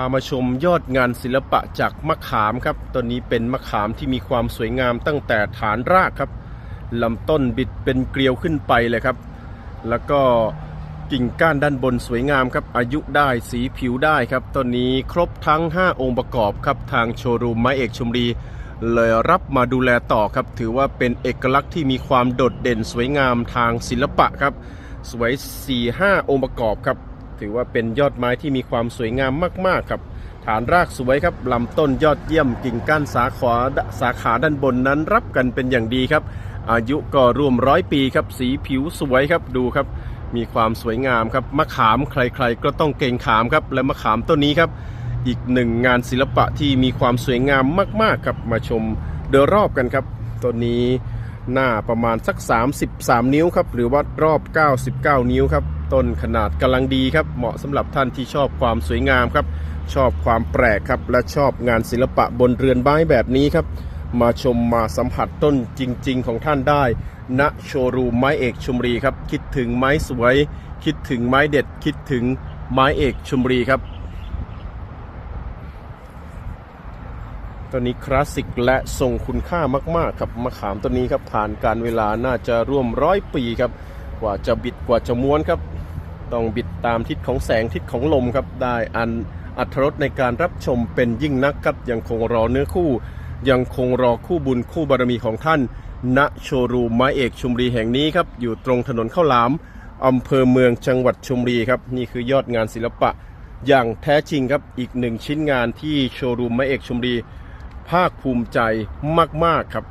ามาชมยอดงานศิลปะจากมะขามครับต้นนี้เป็นมะขามที่มีความสวยงามตั้งแต่ฐานรากครับลำต้นบิดเป็นเกลียวขึ้นไปเลยครับ แล้วก็กิ่งก้านด้านบนสวยงามครับ อายุได้สีผิวได้ครับต้นนี้ครบทั้ง 5 องค์ประกอบครับทางโชว์รูมไม้เอกชมรีเลยรับมาดูแลต่อครับ ถือว่าเป็นเอกลักษณ์ที่มีความโดดเด่นสวยงามทางศิลปะครับ สวย 4-5 องค์ประกอบครับ ถือว่าเป็นยอดไม้ที่มีความสวยงามมากๆครับ ฐานรากสวยครับลำต้นยอดเยี่ยมกิ่งก้านสาขาสาขาด้านบนนั้นรับกันเป็นอย่างดีครับ อายุก็รวมร้อยปีครับ สีผิวสวยครับดูครับ มีความสวยงามครับมะขามใครๆ ก็ต้องเก่งขามครับ และมะขามต้นนี้ครับ อีกหนึ่งงานศิลปะที่มีความสวยงามมากๆครับมาชมโดยรอบกันครับต้นนี้หน้าประมาณสัก 33 นิ้วครับ หรือว่ารอบ 99 นิ้วครับ ต้นขนาดกำลังดีครับ เหมาะสำหรับท่านที่ชอบความสวยงามครับ ชอบความแปลกครับ และชอบงานศิลปะบนเรือนไม้แบบนี้ครับ มาชมมาสัมผัสต้นจริง ๆ ของท่านได้ ณโชว์รูมไม้เอกชุมรีครับ คิดถึงไม้สวย คิดถึงไม้เด็ด คิดถึงไม้เอกชุมรีครับต้นนี้คลาสสิกและทรงคุณค่ามากๆครับมะขามต้นนี้ครับผ่านการเวลาน่าจะร่วมร้อยปีครับ กว่าจะบิดกว่าจะม้วนครับ ต้องบิดตามทิศของแสงทิศของลมครับ ได้อันอัธรสในการรับชมเป็นยิ่งนักครับ ยังคงรอเนื้อคู่ ยังคงรอคู่บุญคู่บารมีของท่าน ณโชรูมไม้เอกชุมรีแห่งนี้ครับ อยู่ตรงถนนข้าวหลามอำเภอเมืองจังหวัดชุมรีครับ นี่คือยอดงานศิลปะ อย่างแท้จริงครับอีกหนึ่งชิ้นงานที่โชรูมไม้เอกชุมรี ภาคภูมิใจมาก ๆ ครับ